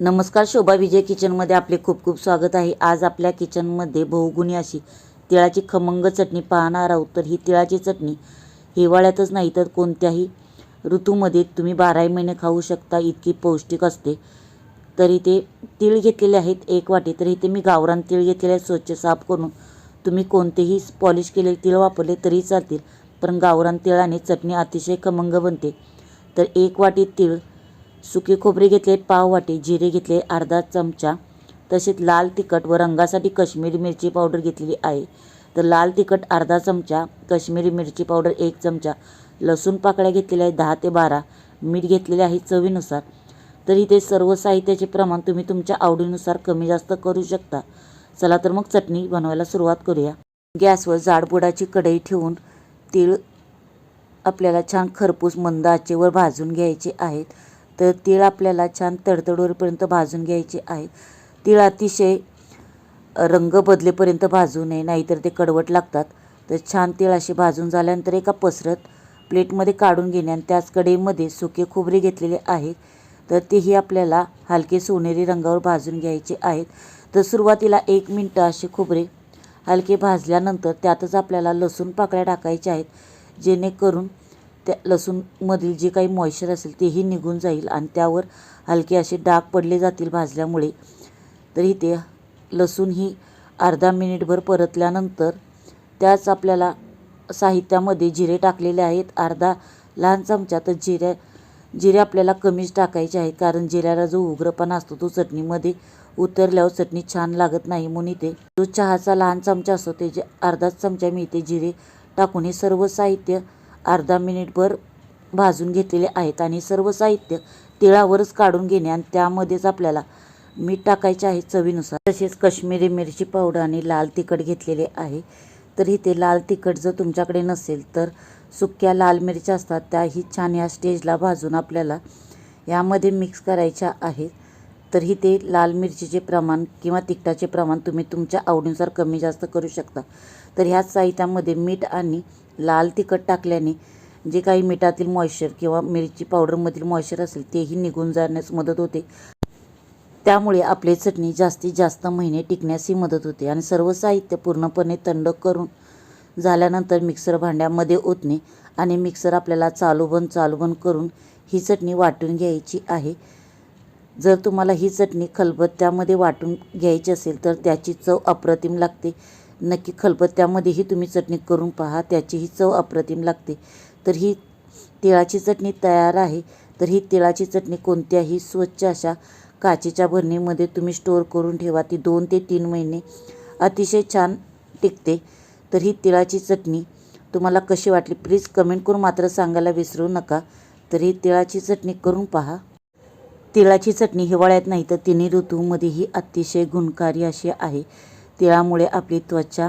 नमस्कार शोभा विजय किचनमध्ये आपले खूप खूप स्वागत आहे. आज आपल्या किचनमध्ये बहुगुणी अशी तिळाची खमंग चटणी पाहणार आहोत. तर ही तिळाची चटणी हिवाळ्यातच नाही तर कोणत्याही ऋतूमध्ये तुम्ही बाराही महिने खाऊ शकता. इतकी पौष्टिक असते. तर इथे तीळ घेतलेले आहेत एक वाटी. तर इथे मी गावरान तीळ घेतलेले आहेत स्वच्छ साफ करून. तुम्ही कोणतेही पॉलिश केलेले तीळ वापरले तरी चालतील. पण गावरान तिळाने चटणी अतिशय खमंग बनते. तर एक वाटी तीळ सुके खोबरे घेतले पाव वाटी जिरे घेतले अर्धा चमचा. तसेच लाल तिखट व रंगासाठी कश्मीरी मिरची पावडर घेतलेली आहे. तर लाल तिखट अर्धा चमचा. कश्मीरी मिरची पावडर एक चमचा. लसूण पाकळ्या घेतलेल्या आहेत दहा ते बारा. मीठ घेतलेले आहे चवीनुसार. तर इथे सर्व साहित्याचे प्रमाण तुम्ही तुमच्या आवडीनुसार कमी जास्त करू शकता. चला तर मग चटणी बनवायला सुरुवात करूया. गॅसवर जाडबुडाची कढई ठेवून तीळ आपल्याला छान खरपूस मंद आचेवर भाजून घ्यायचे आहेत. तर तीळ आपल्याला छान तडतडवरपर्यंत भाजून घ्यायचे आहे. तीळ अतिशय रंग बदलेपर्यंत भाजू नये नाहीतर ते कडवट लागतात. तर छान तीळ असे भाजून झाल्यानंतर एका पसरत प्लेटमध्ये काढून घेणे आणि त्याच कढईमध्ये सुके खोबरे घेतलेले आहेत. तर तेही आपल्याला हलके सोनेरी रंगावर भाजून घ्यायचे आहेत. तर सुरुवातीला एक मिनटं असे खोबरे हलके भाजल्यानंतर त्यातच आपल्याला लसूण पाकळ्या टाकायच्या आहेत. जेणेकरून त्या लसूणमधील जे काही मॉइश्चर असेल तेही निघून जाईल आणि त्यावर हलके असे डाग पडले जातील भाजल्यामुळे. तर इथे लसूण ही अर्धा मिनिटभर परतल्यानंतर त्याच आपल्याला साहित्यामध्ये जिरे टाकलेले आहेत. अर्धा लहान चमचा तर जिऱ्या जिरे आपल्याला कमीच टाकायचे आहेत. कारण जिऱ्याला जो उग्रपणा असतो तो चटणीमध्ये उतरल्यावर चटणी छान लागत नाही. म्हणून इथे जो चहाचा लहान चमचा असतो त्याचे अर्धाच चमचा मी इथे जिरे टाकून हे सर्व साहित्य अर्धा मिनिटभर भाजून घेतलेले आहेत आणि सर्व साहित्य तिळावरच काढून घेणे आणि त्यामध्येच आपल्याला मीठ टाकायचे आहे चवीनुसार. तसेच कश्मीरी मिरची पावडर आणि लाल तिखट घेतलेले आहे. तर इथे लाल तिखट जर तुमच्याकडे नसेल तर सुक्या लाल मिरच्या असतात त्याही छान या स्टेजला भाजून आपल्याला यामध्ये मिक्स करायच्या आहेत. तर इथे लाल मिरचीचे प्रमाण किंवा तिखटाचे प्रमाण तुम्ही तुमच्या आवडीनुसार कमी जास्त करू शकता. तर ह्याच साहित्यामध्ये मीठ आणि लाल तिखट टाकल्याने जे काही मिठातील मॉइश्चर किंवा मिरची पावडरमधील मॉइश्चर असेल तेही निघून जाण्यास मदत होते. त्यामुळे आपली चटणी जास्तीत जास्त महिने टिकण्यासही मदत होते आणि सर्व साहित्य पूर्णपणे थंड करून झाल्यानंतर मिक्सर भांड्यामध्ये ओतणे आणि मिक्सर आपल्याला चालू बंद चालू बंद करून ही चटणी वाटून घ्यायची आहे. जर तुम्हाला ही चटणी खलबत्त्यामध्ये वाटून घ्यायची असेल तर त्याची चव अप्रतिम लागते. नक्की खलबत्त्यामध्येही तुम्ही चटणी करून पहा त्याचीही चव अप्रतिम लागते. तर ही तिळाची चटणी तयार आहे. तर ही तिळाची चटणी कोणत्याही स्वच्छ अशा काचेच्या भरणीमध्ये तुम्ही स्टोअर करून ठेवा. ती दोन ते तीन महिने अतिशय छान टिकते. तर ही तिळाची चटणी तुम्हाला कशी वाटली? प्लीज कमेंट करून मात्र सांगायला विसरू नका. तर ही तिळाची चटणी करून पहा. तिळाची चटणी हिवाळ्यात नाही तर तिन्ही ऋतूमध्येही अतिशय गुणकारी अशी आहे. तिळामुळे आपली त्वचा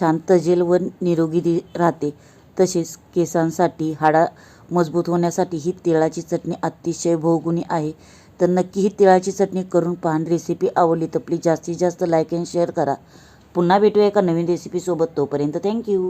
छान तजेल व निरोगी दि राहते. तसेच केसांसाठी हाडा मजबूत होण्यासाठी ही तिळाची चटणी अतिशय बहुगुणी आहे. तर नक्की ही तिळाची चटणी करून पहा रेसिपी आवडली तर प्लीज जास्तीत जास्त लाईक अँड शेअर करा. पुन्हा भेटूया एका नवीन रेसिपीसोबत तोपर्यंत थँक्यू